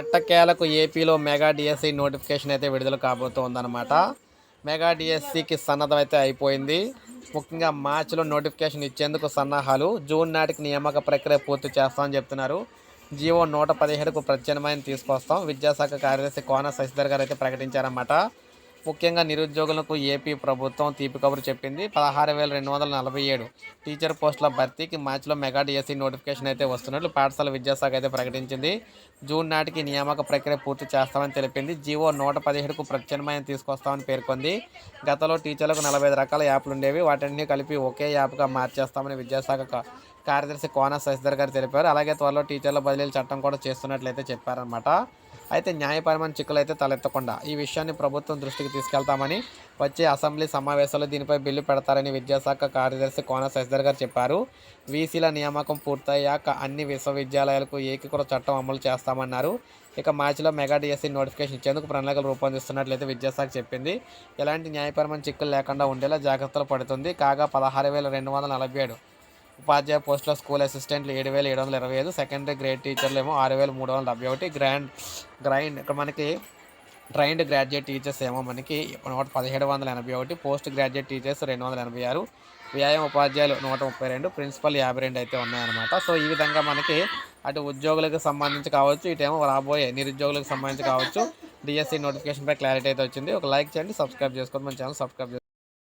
ఎట్టకేలకు ఏపీలో mega DSC notification అయితే విడుదల కాబోతోందనమాట మెగా డిఎస్సికి సన్నద్ధం అయితే అయిపోయింది. ముఖ్యంగా మార్చిలో నోటిఫికేషన్ ఇచ్చేందుకు సన్నాహాలు జూన్ నాటికి నియామక ప్రక్రియ పూర్తి చేస్తామని చెప్తున్నారు. జీవో నూట పదిహేడుకు ప్రత్యామ్నాయం తీసుకొస్తాం. విద్యాశాఖ కార్యదర్శి కోన శశిధర్ గారు అయితే ప్రకటించారన్నమాట. ముఖ్యంగా నిరుద్యోగులకు ఏపీ ప్రభుత్వం తీపి కబురు చెప్పింది. పదహారు వేల రెండు వందల నలభై ఏడు టీచర్ పోస్టుల భర్తీకి మార్చిలో మెగా డిఎస్సీ నోటిఫికేషన్ అయితే వస్తున్నట్లు పాఠశాల విద్యాశాఖ అయితే ప్రకటించింది. జూన్ నాటికి నియామక ప్రక్రియ పూర్తి చేస్తామని తెలిపింది. జీవో నూట పదిహేడుకు ప్రత్యామ్నాయం తీసుకొస్తామని పేర్కొంది. గతంలో టీచర్లకు నలభై ఐదు రకాల యాప్లు ఉండేవి. వాటన్నిటిని కలిపి ఒకే యాప్గా మార్చేస్తామని విద్యాశాఖ కార్యదర్శి కోన శశిధర్ గారు తెలిపారు. అలాగే త్వరలో టీచర్ల బదిలీల చట్టం కూడా చేస్తున్నట్లయితే చెప్పారన్నమాట. అయితే న్యాయపరమైన చిక్కులు అయితే తలెత్తకుండా ఈ విషయాన్ని ప్రభుత్వం దృష్టికి తీసుకెళ్తామని వచ్చే అసెంబ్లీ సమావేశాల్లో దీనిపై బిల్లు పెడతారని విద్యాశాఖ కార్యదర్శి కోన శశిధర్ గారు చెప్పారు. వీసీల నియామకం పూర్తయ్యాక అన్ని విశ్వవిద్యాలయాలకు ఏకీకృత చట్టం అమలు చేస్తామన్నారు. ఇక మార్చిలో మెగా డిఎస్సీ నోటిఫికేషన్ ఇచ్చేందుకు ప్రణాళికలు రూపొందిస్తున్నట్లయితే విద్యాశాఖ చెప్పింది. ఎలాంటి న్యాయపరమైన చిక్కులు లేకుండా ఉండేలా జాగ్రత్తలు పడుతుంది. కాగా పదహారు వేల రెండు వందల నలభై ఏడు ఉపాధ్యాయ పోస్టుల స్కూల్ అసిస్టెంట్లు ఏడు వేల ఏడు వందల ఇరవై ఐదు సెకండరీ గ్రేడ్ టీచర్లు ఏమో ఆరు వేల మూడు వందల డెబ్బై ఒకటి గ్రాండ్ గ్రైండ్ ఇక్కడ మనకి ట్రైన్డ్ గ్రాడ్యుయేట్ టీచర్స్ ఏమో మనకి నూట పదిహేడు వందల ఎనభై ఒకటి పోస్ట్ గ్రాడ్యుయేట్ టీచర్స్ రెండు వందల ఎనభై ఆరు వ్యాయామ ఉపాధ్యాయులు నూట ముప్పై రెండు ప్రిన్సిపల్ యాభై రెండు అయితే ఉన్నాయన్నమాట. సో ఈ విధంగా మనకి అటు ఉద్యోగులకు సంబంధించి కావచ్చు ఇటేమో రాబోయే నిరుద్యోగులకు సంబంధించి కావచ్చు డిఎస్సి నోటిఫికేషన్పై క్లారిటీ అయితే వచ్చింది. ఒక లైక్ చేయండి సబ్స్క్రైబ్ చేసుకోండి మన ఛానల్ సబ్స్క్రైబ్